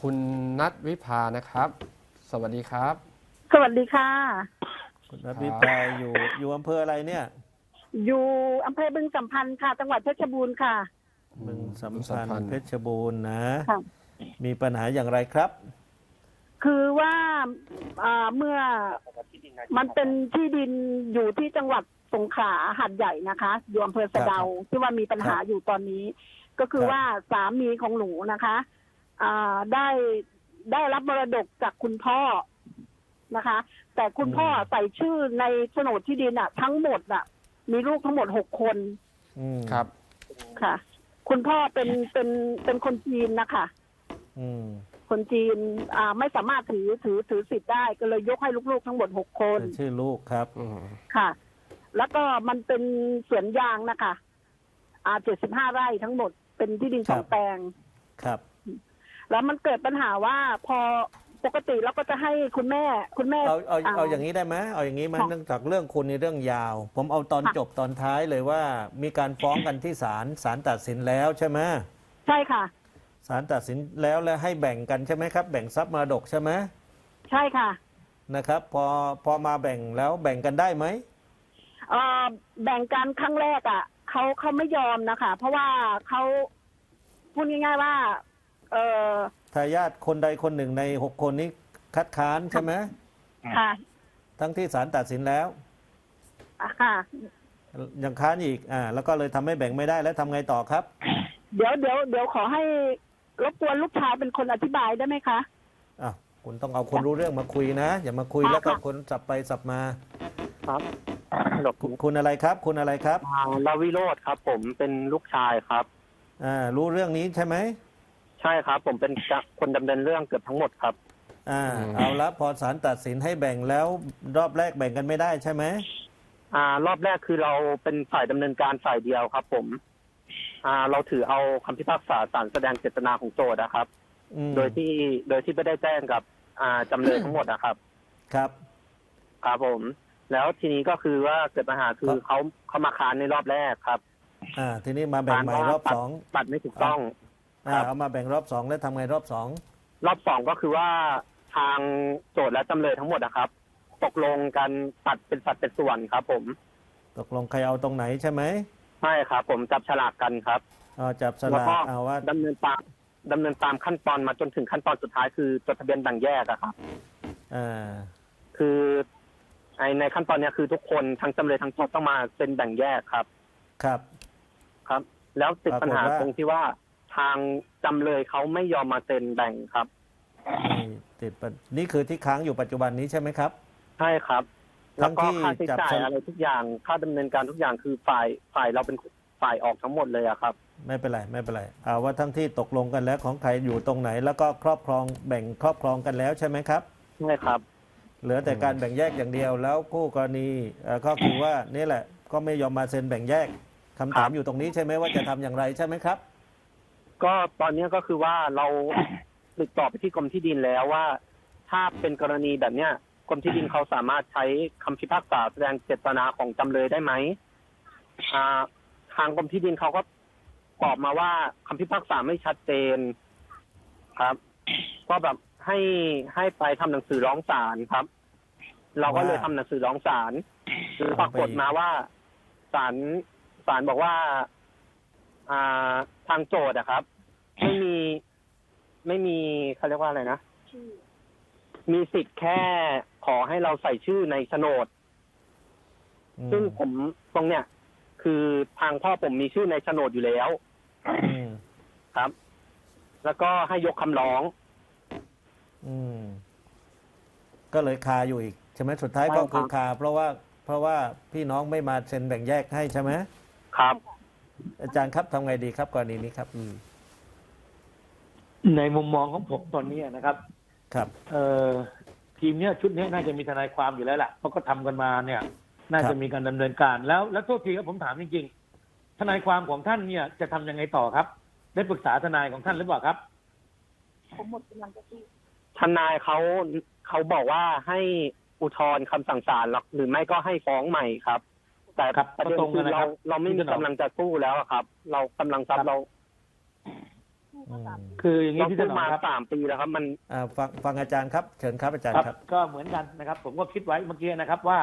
คุณนัทวิภานะครับ สวัสดีครับ สวัสดีค่ะ คุณนัทวิภาอยู่อยู่อำเภออะไรเนี่ย อยู่อำเภอบึงสัมพันธ์ค่ะ จังหวัดเพชรบูรณ์ค่ะมึงสัมบึงสัมพัพันนธ์ธ์เพชรบูรณ์นะ ค่ะ มีปัญหาอย่างไรครับ คือว่าอ่าเมื่อมันเป็นที่ดินอยู่ที่จังหวัดสงขลาหัดใหญ่นะคะอยู่อำเภอสะเดาที่ว่ามีปัญหาอยู่ตอนนี้ ก็คือครับว่าสามีของหนูนะคะ อ่าได้ได้รับมรดกจากคุณพ่อนะคะ แต่คุณพ่อใส่ชื่อในโฉนดที่ดินอะทั้งหมดอะมีลูกทั้งหมดหกคนอืมครับ ค่ะ คุณพ่อเป็นเป็นเป็นคนจีนนะคะ อืมคนจีนอ่าไม่สามารถถือถือถือสิทธิ์ได้ ก็เลยยกให้ลูกๆทั้งหมดหกคนเป็นชื่อลูกครับ อืมค่ะ แล้วก็มันเป็นสวนยางนะคะ อ่าเจ็ดสิบห้าไร่ทั้งหมดเป็นที่ดินสองครับ แปลง ครับ แล้วมันเกิดปัญหาว่าพอปกติเราก็จะให้คุณแม่คุณแม่เอาเอาอ่าเอาอย่างนี้ได้ไหมเอาอย่างนี้ไหมค่ะเนื่องจากเรื่องคุณในเรื่องยาว ผมเอาตอนค่ะจบตอนท้ายเลยว่า มีการฟ้องกันที่ศาลศาลตัดสินแล้วใช่ไหมใช่ค่ะศาลตัดสินแล้วแล้วให้แบ่งกันใช่ไหมครับ แบ่งทรัพย์มรดกใช่ไหมใช่ค่ะนะครับ พอพอมาแบ่งแล้วแบ่งกันได้ไหมเอ่อแบ่งกันครั้งแรกอะเขาเขาไม่ยอมนะคะ เพราะว่าเขาพูดง่ายๆว่า เออทายาทคนใดคนหนึ่งในหกคนนี้คัดค้านใช่ไหมค่ะทั้งที่ศาลตัดสินแล้ว อะค่ะ ยังค้านอีกอ่าแล้วก็เลยทำให้แบ่งไม่ได้แล้วทำไงต่อครับ เดี๋ยวเดี๋ยวเดี๋ยวขอให้รบกวนลูกชายเป็นคนอธิบายได้ไหมคะ อะคุณต้องเอาคนรู้เรื่องมาคุยนะ อย่ามาคุยค่ะแล้วก็ค่ะคนสับไปสับมาครับฮัลโหลคุณคุณอะไรครับ คุณอะไรครับทางลาวิโรธครับ ผมเป็นลูกชายครับ อ่ารู้เรื่องนี้ใช่ไหม ใช่ครับ ผมเป็นคนดำเนินเรื่องเกือบทั้งหมดครับ อ่าอืมเอาละพอศาลตัดสินให้แบ่งแล้วรอบแรกแบ่งกันไม่ได้ใช่ไหมอ่ารอบแรกคือเราเป็นฝ่ายดำเนินการฝ่ายเดียวครับ ผมอ่าเราถือเอาคำพิพากษาศาลแสดงเจตนาของโจทย์นะครับ อืมโดยที่โดยที่ไม่ได้แจ้งกับอ่าจำเลยทั้งหมดนะครับ ครับ ครับผม แล้วทีนี้ก็คือว่าเกิดปัญหาคือครับ เขาเขามาค้านในรอบแรกครับ อ่าทีนี้มาแบ่งใหม่ค้านว่ารอบตัดสองตัดไม่ถูกต้อง อ่าครับ เอามาแบ่งรอบสองแล้วทำไงรอบสองรอบสองก็คือว่าทางโจทย์และจำเลยทั้งหมดนะครับ ตกลงกันตัดเป็นสัดเป็นส่วนครับ ผมตกลงใครเอาตรงไหนใช่ไหมใช่ครับ ผมจับฉลากกันครับ เอาจับสแล้วลากก็เอาว่าดำเนินตามดำเนินตามขั้นตอนมาจนถึงขั้นตอนสุดท้ายคือจดทะเบียนแบ่งแยกอะครับ อ่าคือไอในขั้นตอนเนี้ยคือทุกคนทั้งจำเลยทั้งโจทย์ต้องมาเซ็นแบ่งแยกครับ ครับ ครับ แล้วติดปัญหาปรากฏว่า ตรงที่ว่า ทางจำเลยเขาไม่ยอมมาเซ็นแบ่งครับ นี่ติดปัญนี่คือที่ค้างอยู่ปัจจุบันนี้ใช่ไหมครับ ใช่ครับ ทั้แล้วงก็ที่ค่าใช้จับจ่ายสลอะไรทุกอย่างค่าดำเนินการทุกอย่างคือฝ่ายฝ่ายเราเป็นฝ่ายออกทั้งหมดเลยอะครับ ไม่เป็นไรไม่เป็นไรเอาว่าทั้งที่ตกลงกันแล้วของใครอยู่ตรงไหน แล้วก็ครอบครองแบ่งครอบครองกันแล้วใช่ไหมครับ ใช่ครับ เหลือแต่การแบ่งแยกอย่างเดียวแล้วคู่กรณีเอ่อก็คือว่านี่แหละก็ไม่ยอมมาเซ็นแบ่งแยกคำถามครับ อยู่ตรงนี้ใช่ไหมว่าจะทำอย่างไรใช่ไหมครับ ก็ตอนนี้ก็คือว่าเราติดต่อไปที่กรมที่ดินแล้วว่า ถ้าเป็นกรณีแบบเนี้ยกรมที่ดินเขาสามารถใช้คำพิพากษาแสดงเจตนาของจำเลยได้ไหมอ่าทางกรมที่ดินเขาก็ตอบมาว่าคำพิพากษาไม่ชัดเจนครับ ก็แบบให้ให้ไปทำหนังสือร้องศาลครับ เราก็เลยว่าทำหนังสือร้องศาลปรากฏมาว่าศาลศาลบอกว่า อ่าทางโจทย์อะครับ ไม่มีไม่มีเขาเรียกว่าอะไรนะมีสิทธิ์แค่ขอให้เราใส่ชื่อในโฉนด อืมซึ่งผมตรงเนี้ยคือทางพ่อผมมีชื่อในโฉนดอยู่แล้วอืมครับ แล้วก็ให้ยกคำร้อง อืมก็เลยคาอยู่อีกใช่ไหมสุดท้ายก็ใช่ครับ คือคา เพราะว่า เพราะว่าพี่น้องไม่มาเซ็นแบ่งแยกให้ใช่ไหมครับ อาจารย์ครับทำไงดีครับกรณีนี้ครับ อืมในมุมมองของผมตอนนี้นะครับ ครับเอ่อทีมเนี้ยชุดเนี้ยน่าจะมีทนายความอยู่แล้วล่ะเพราะก็ทำกันมาเนี่ย น่าครัจะบมีการดำเนินการแล้ว แล้วโทษทีครับผมถามจริงๆ ทนายความของท่านเนี่ยจะทำยังไงต่อครับ ได้ปรึกษาทนายของท่านหรือเปล่าครับทนายเขาเขาบอกว่าให้อุทธรณ์คำสั่งศาลหรอกหรือไม่ก็ให้ฟ้องใหม่ครับ แต่ครับประเด็นก็ตรงคือกันนะคเรารับเราไม่มีพี่ถนอมกำลังจะสู้แล้วอะครับ เรากำลังทรัพครัย์บ เราอืมคืออย่างนี้เราพี่ถพูดนอมมาครับ สามปีแล้วครับ มัน อ่าฟังฟังอาจารย์ครับ เชิญครับอาจารย์ครับครับ ก็เหมือนกันนะครับ ผมก็คิดไว้เมื่อกี้นะครับว่า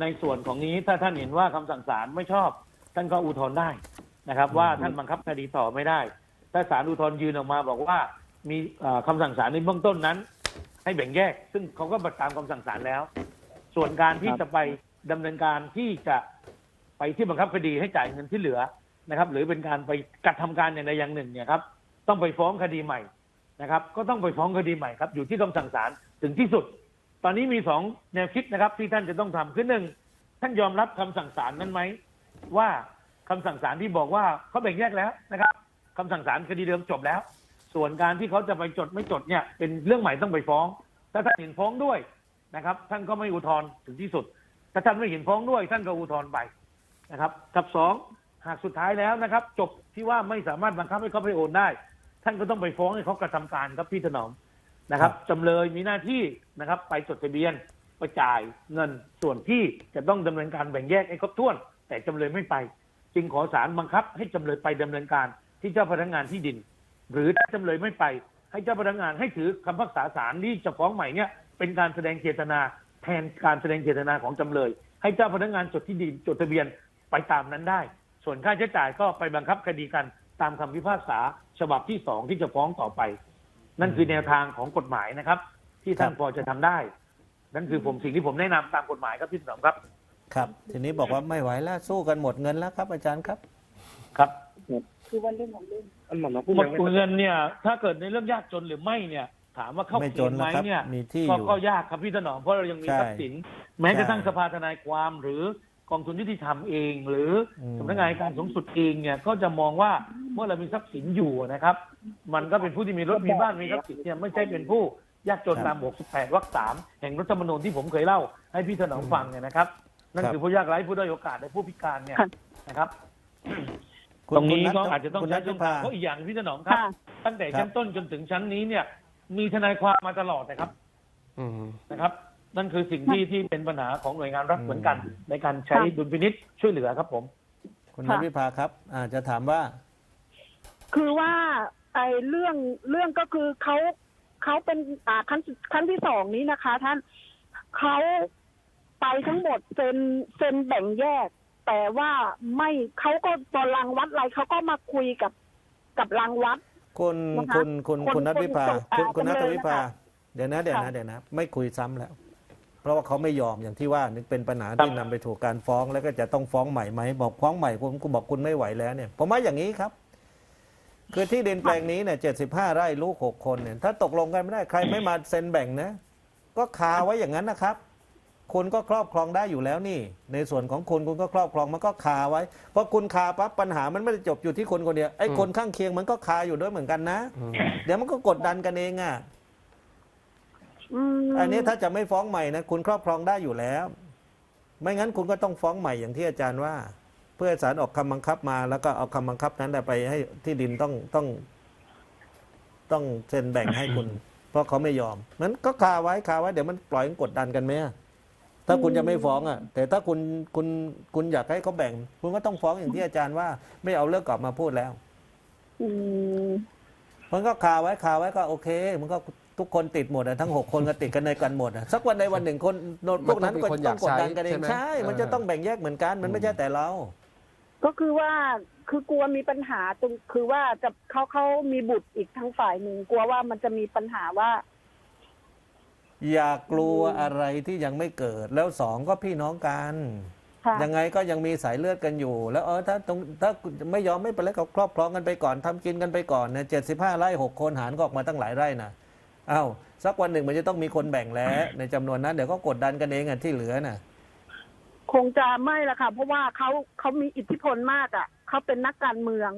ในส่วนของนี้ถ้าท่านเห็นว่าคำสั่งศาลไม่ชอบ ท่านก็อุทธรณ์ได้นะครับ ว่าท่านบังคับคดีต่อไม่ได้ ถ้าศาลอุทธรณ์ยืนออกมาบอกว่ามีเอ่อคำสั่งศาลในเบื้องต้นนั้น ให้แบ่งแยก ซึ่งเขาก็ตามคำสั่งศาลแล้ว ส่วนการที่ครับจะไป ดำเนินการที่จะไปที่บังคับคดีให้จ่ายเงินที่เหลือนะครับ หรือเป็นการไปกระทำการอย่างใดอย่างหนึ่งเนี่ยครับ ต้องไปฟ้องคดีใหม่นะครับ ก็ต้องไปฟ้องคดีใหม่ครับอยู่ที่คำสั่งศาลถึงที่สุด ตอนนี้มีสองแนวคิดนะครับ ที่ท่านจะต้องทำคือหนึ่งท่านยอมรับคำสั่งศาลนั้นไหมว่าคำสั่งศาลที่บอกว่าเขาแบ่งแยกแล้วนะครับคำสั่งศาลคดีเดิมจบแล้ว ส่วนการที่เขาจะไปจดไม่จดเนี่ยเป็นเรื่องใหม่ต้องไปฟ้อง ถ้าท่านเห็นฟ้องด้วยนะครับ ท่านก็ไม่อุทธรณ์ถึงที่สุด ถ้าท่านไม่เห็นฟ้องด้วยท่านก็อุทธรณ์ไปนะครับกับสองหากสุดท้ายแล้วนะครับ จบที่ว่าไม่สามารถบังคับให้เขาไปโอนได้ ท่านก็ต้องไปฟ้องให้เขากระทำการครับพี่ถนอมนะครับจำเลยมีหน้าที่นะครับ ไปจดทะเบียนไปจ่ายเงินส่วนที่จะต้องดำเนินการแบ่งแยกให้ครบถ้วน แต่จำเลยไม่ไป จึงขอศาลบังคับ ให้จำเลยไปดำเนินการที่เจ้าพนักงานที่ดิน หรือถ้าจำเลยไม่ไป ให้เจ้าพนักงานให้ถือคำพิพักษาศาลที่จะฟ้องใหม่เนี่ยเป็นการแสดงเจตนาแท นการแสดงเจตนาของจำเลย ให้เจ้าพนักงานจดที่ดินจดทะเบียนไปตามนั้นได้ ส่วนค่าใช้จ่ายก็ไปบังคับคดีกันตามคำพิพากษาฉบับที่สองที่จะฟ้องต่อไป นั่นคือแนวทางของกฎหมายนะครับ ที่ท่านครับพอจะทำได้ นั่นคือผมสิ่งที่ผมแนะนำตามกฎหมายครับพี่ถนอมครับครับ ทีนี้บอกว่าไม่ไหวแล้วสู้กันหมดเงินแล้วครับ อาจารย์ครับ ครับคือวันเรื่องของเรื่อง อันหมอมาพูดหมดยังไม่เงินเนี่ย ถ้าเกิดในเรื่องยากจนหรือไม่เนี่ย ถามว่าเข้าไม่เกจณนฑ์ไหมนะครับเนี่ยมีที่ก็อยู่ก็ยากครับพี่ถนอมเพราะเรายังมีใช่ทรัพย์สิน แม้กระทั่งใช่สภาทนายความหรือกองทุนยุติธรรมเอง หรืออม สำนักงานอัยการสูงสุดเองเนี่ยก็จะมองว่าเมื่อเรามีทรัพย์สินอยู่นะครับ มันก็เป็นผู้ที่มีรถมีบ้านมีทรัพย์สินเนี่ยไม่ใช่เป็นผู้ยากจนตาม 68 วรรคสามแห่งรัฐธรรมนูญที่ผมเคยเล่าให้พี่ถนอมฟังเนี่ยนะครับ นั่นคือผู้ยากไร้ผู้ด้อยโอกาสและผู้พิการเนี่ยค่ะ นะครับ คุณตรงนี้คุณก็ทอาจจะต้องคุณใช้นัทช่ยุองพาทางเพราะอีกอย่างพี่ถนอมครับ ค่ะ ตั้งแต่ครับชั้นต้นจนถึงชั้นนี้เนี่ย มีทนายความมาตลอดนะครับอืม นะครับ นั่นคือสิ่งที่ที่เป็นปัญหาของหน่วยงานรัฐอืมเหมือนกัน ในการใช้ค่ะดุลพินิษช่วยเหลือครับผม คุณค่ะนัทวิภาครับอาจจะถามว่า คือว่าไอ้เรื่องเรื่องก็คือเขาเขาเป็นอ่าขั้นขั้นที่สองนี้นะคะ ท่านเขาไปทั้งหมดเซ็นเซ็นแบ่งแยก แต่ว่าไม่เขาก็ตอนรังวัดอะไรเขาก็มาคุยกับกับรังวัด คุณนะคะคุณคุณคนคุณนัทวิภาคนคุณคุณจำนัทเลยวิภานะคะเดี๋ยวนะเดี๋ยวนะค่ะเดี๋ยวนะ ไม่คุยซ้ำแล้ว เพราะว่าเขาไม่ยอมอย่างที่ว่านี่เป็นปัญหาครับที่นำไปถูกการฟ้องแล้วก็จะต้องฟ้องใหม่ไหมบอกฟ้องใหม่ผมก็บอกคุณไม่ไหวแล้วเนี่ยผมว่าอย่างนี้ครับ คือที่ดินแปลงนี้เนี่ยเจ็ดสิบห้าไร่ลูกหกคนเนี่ยถ้าตกลงกันไม่ได้ใครไม่มาเซ็นแบ่งนะ ก็คาไว้อย่างนั้นนะครับ คุณก็ครอบครองได้อยู่แล้วนี่ ในส่วนของคุณคุณก็ครอบครองมันก็คาไว้เพราะคุณคาปั๊บปัญหามันไม่ได้จบอยู่ที่คนคนเดียวไอ้คนข้างเคียงมันก็คาอยู่ด้วยเหมือนกันนะอืมเดี๋ยวมันก็กดดันกันเองอะอืมอันนี้ถ้าจะไม่ฟ้องใหม่นะคุณครอบครองได้อยู่แล้ว ไม่งั้นคุณก็ต้องฟ้องใหม่อย่างที่อาจารย์ว่า เพื่อให้ศาลออกคำบังคับมา แล้วก็เอาคำบังคับนั้นไปให้ที่ดินต้องต้อง ต้องเซ็นแบ่งให้คุณ เพราะเขาไม่ยอมนั้นก็คาไว้คาไว้เดี๋ยวมันปล่อยให้กดดันกันไหมอะ ถ้าคุณจะไม่ฟ้องอะ แต่ถ้าคุณคุณคุณอยากให้เขาแบ่ง คุณก็ต้องฟ้องอย่างที่อาจารย์ว่า ไม่เอาเรื่องกลับมาพูดแล้วอืมมันก็คาไว้คาไว้ก็โอเค มันก็ทุกคนติดหมดอะทั้งหกคนก็ติดกันในกันหมดอะสักวันใดวันหนึ่งคนโนพวกนั้นก็มันต้องมีคนอต้ยาอกงกดดันกันเองใช้ใช่ไหมใช่มันจะเออต้องแบ่งแยกเหมือนกัน มันไม่ใช่แต่เรา ก็คือว่าคือกลัวมีปัญหาตรงคือว่าจะเขาเขามีบุตรอีกทั้งฝ่ายหนึ่งกลัวว่ามันจะมีปัญหาว่า อย่ากลัวอะไรที่ยังไม่เกิด แล้วสองก็พี่น้องกัน ค่ะ ยังไงก็ยังมีสายเลือดกันอยู่ แล้วเออถ้าตรงถ้าไม่ยอมไม่เป็นไรก็ครอบครองกันไปก่อนทำกินกันไปก่อนเนี่ยเจ็ดสิบห้าไร่หกคนหารก็ออกมาตั้งหลายไร่นะอ้าวสักวันหนึ่งมันจะต้องมีคนแบ่งแล้ว ในจำนวนนั้นเดี๋ยวก็กดดันกันเองอะที่เหลือน่ะ คงจะไม่ละค่ะ เพราะว่าเขาเขามีอิทธิพลมากอะเขาเป็นนักการเมือง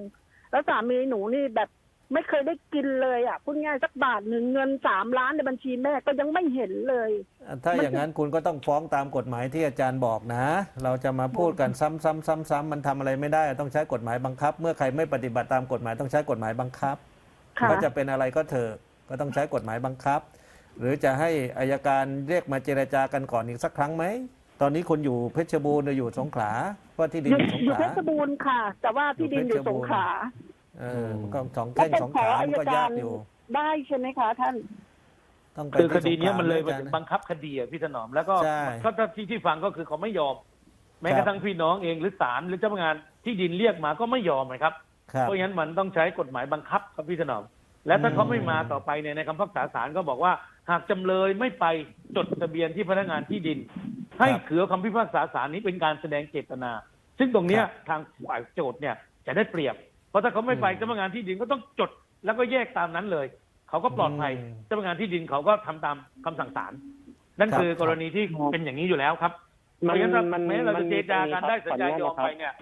แล้วสามีหนูนี่แบบ ไม่เคยได้กินเลยอะพูดง่ายสักบาทหนึ่งเงินสามล้านในบัญชีแม่ก็ยังไม่เห็นเลย ถ้าอย่างนั้นคุณก็ต้องฟ้องตามกฎหมายที่อาจารย์บอกนะ เราจะมาพูดกันซ้ำๆซ้ำๆมันทำอะไรไม่ได้ต้องใช้กฎหมายบังคับ เมื่อใครไม่ปฏิบัติตามกฎหมายต้องใช้กฎหมายบังคับค่ะก็จะเป็นอะไรก็เถอะก็ต้องใช้กฎหมายบังคับ หรือจะให้อายการเรียกมาเจรจากันก่อนอีกสักครั้งไหมตอนนี้คุณอยู่เพชรบูรณ์หรืออยู่สงขลาเพราะที่ดินอยู่อยู่สงอยู่ขเพลาชรบูรณ์ค่ะ แต่ว่าที่ดินอยู่สงขลา เออมมันก็สองแข้งสองขา มันก็ยากอยู่ ได้ใช่ไหมคะท่าน ต้องไปคือคที่ดีเนี้ยสงขลามันเลยไปอาจาร ถึงนะบังคับคดีอะพี่ถนอมแล้วก็ใช่ก็ถ้าที่ที่ฟังก็คือเขาไม่ยอม แม้ครับกระทั่งพี่น้องเองหรือศาลหรือเจ้าพนักงานที่ดินเรียกมาก็ไม่ยอมนะครับ ครับ เพราะงั้นมันต้องใช้กฎหมายบังคับครับพี่ถนอม และถ้าอืมเขาไม่มาต่อไปเนี่ยในคำพิพักษาศาลก็บอกว่า หากจำเลยไม่ไปจดทะเบียนที่พนักงานที่ดิน ให้ถือคำพิพากษาศาลนี้เป็นการแสดงเจตนา ซึ่งตรงเนี้ยทางฝ่ายโจทย์เนี่ยจะได้เปรียบ เพราะถ้าเขาไม่ไปเจ้าพนักงานที่ดินก็ต้องจดแล้วก็แยกตามนั้นเลย เขาก็ปลอดภัยอืมเจ้าพนักงานที่ดินเขาก็ทำตามคำสั่งศาลนั่นครับ คือกรณีที่เป็นอย่างนี้อยู่แล้วครับเพมันราะฉะนั้นถ้ามันแม้เราจะเจรจากันได้มัสัญนญามียอมครับไปเนี่ย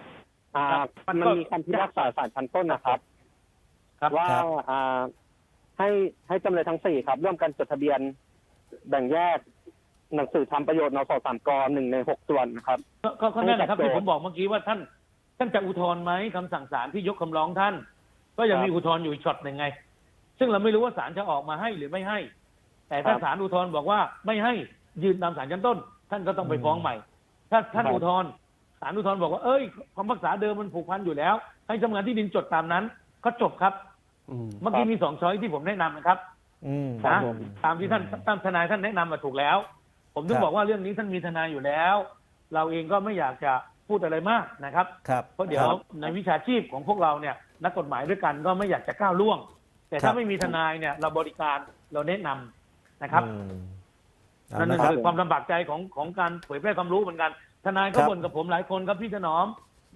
อ่าครับมัมันนก็ มีคำพิพากษาศาลชั้นต้นนะครับ ครับ ว่าครับอ่าให้ให้จำเลยทั้งสี่ครับ ร่วมกันจดทะเบียน แบ่งแยก หนังสือทำประโยชน์นสสามกหนึ่งในหกส่วนนะครับ ก็ก็ก็นั่นแหละครับให้กับที่ผมบอกเมื่อกี้ว่าท่าน ท่านจะอุทธรณ์ไหมคำสั่งศาลที่ยกคำร้องท่าน ก็ยังครับมีอุทธรณ์อยู่อีกช็อตหนึ่งไง ซึ่งเราไม่รู้ว่าศาลจะออกมาให้หรือไม่ให้ แต่ถ้าครับศาลอุทธรณ์บอกว่าไม่ให้ยืนตามศาลชั้นต้น ท่านก็ต้องไปฟ้องใหม่ ถ้าท่านครับ อุทธรณ์ศาลอุทธรณ์บอกว่าเอ้ยคำพิพากษาเดิมมันผูกพันอยู่แล้ว ให้จำงานที่ดินจดตามนั้น ก็จบครับ อืมเมื่อกี้มีสองช้อยที่ผมแนะนำนะครับอืม ครับนะผม ตามที่ท่านตามทนายท่านแนะนำมาถูกแล้ว ผมถึงครับ บอกว่าเรื่องนี้ท่านมีทนายอยู่แล้ว เราเองก็ไม่อยากจะ พูดอะไรมากนะครับ ครับเพราะเดี๋ยวครับ ในวิชาชีพของพวกเราเนี่ยนักกฎหมายด้วยกันก็ไม่อยากจะก้าวล่วง แต่ครัถ้าบ ไม่มีทนายเนี่ยเราบริการเราแนะนำนะครับอืมเอานั่นนะครัคืบ อความลำบากใจของของการเผยแพร่ความรู้เหมือนกัน ทนายก็ครับบ่นกับผมหลายคนครับพี่ถนอม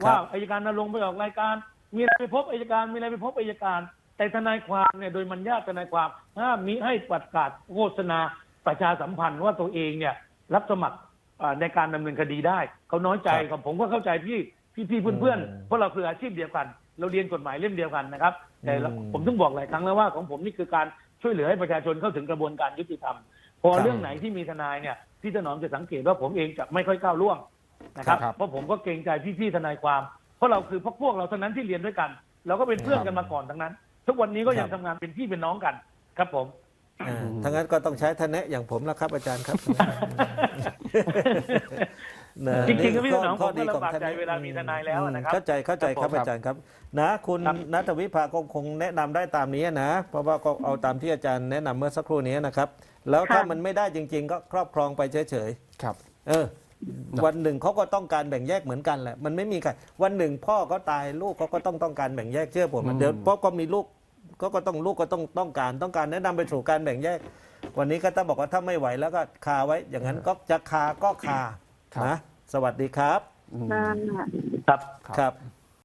ครับ ว่าอายการนรงค์ไปออกรายการ มีอะไรไปพบอายการมีอะไรไปพบอายการ แต่ทนายความเนี่ยโดยมันญาติทนายความห้ามมิให้ประกาศโฆษณาประชาสัมพันธ์ว่าตัวเองเนี่ยรับสมัครอ่า ในการดำเนินคดีได้ เขาน้อยใจครับกับผมก็เข้าใจพี่พี่พี่เพื่อนอืมๆเพราะเราคืออาชีพเดียวกัน เราเรียนกฎหมายเล่มเดียวกันนะครับแต่เราอืมผมต้องบอกหลายครั้งแล้วว่าของผมนี่คือการช่วยเหลือให้ประชาชนเข้าถึงกระบวนการยุติธรรม พอครับเรื่องไหนที่มีทนายเนี่ยพี่ถนอมจะสังเกตว่าผมเองจะไม่ค่อยก้าวล่วงนะครับครับ เพราะผมก็เกรงใจพี่ๆทนายความ เพราะเราคือพวกพวกเราเท่านั้นที่เรียนด้วยกัน เราก็เป็นเพื่อนกันมาก่อนทั้งนั้น ทุกวันนี้ก็ยังครับทำงานเป็นพี่เป็นน้องกันครับผม อ่าถ้างั้นก็ต้องใช้ทนายอย่างผมแล้วครับอาจารย์ครับนะจริงๆก็พี่ถนอมข้ผมก็ของลำบากใจเวลามีทนายแล้วนะครับเข้าใจเข้าใจครับครับผมอาจารย์ครับ นะ คุณครับนัทวิภาก็คงแนะนำได้ตามนี้นะ เพราะว่าก็เอาตามที่อาจารย์แนะนำเมื่อสักครู่นี้นะครับ แล้วถ้าค่ะมันไม่ได้จริง ๆ ก็ครอบครองไปเฉยครับๆเออ วันหนึ่งเขาก็ต้องการแบ่งแยกเหมือนกันแหละ มันไม่มีใครวันหนึ่งพ่อก็ตายลูกเขาก็ต้องต้องการแบ่งแยกเชื่อผมอืมเดี๋ยวพ่อก็มีลูก ก็ก็ต้องลูกก็ต้องต้องการต้องการแนะนำไปสู่การแบ่งแยก วันนี้ก็ต้องบอกว่าถ้าไม่ไหวแล้วก็คาไว้อย่างนั้นก็จะคาก็คาครับนะสวัสดีครับอืมนั่นน่ะครับครับครับ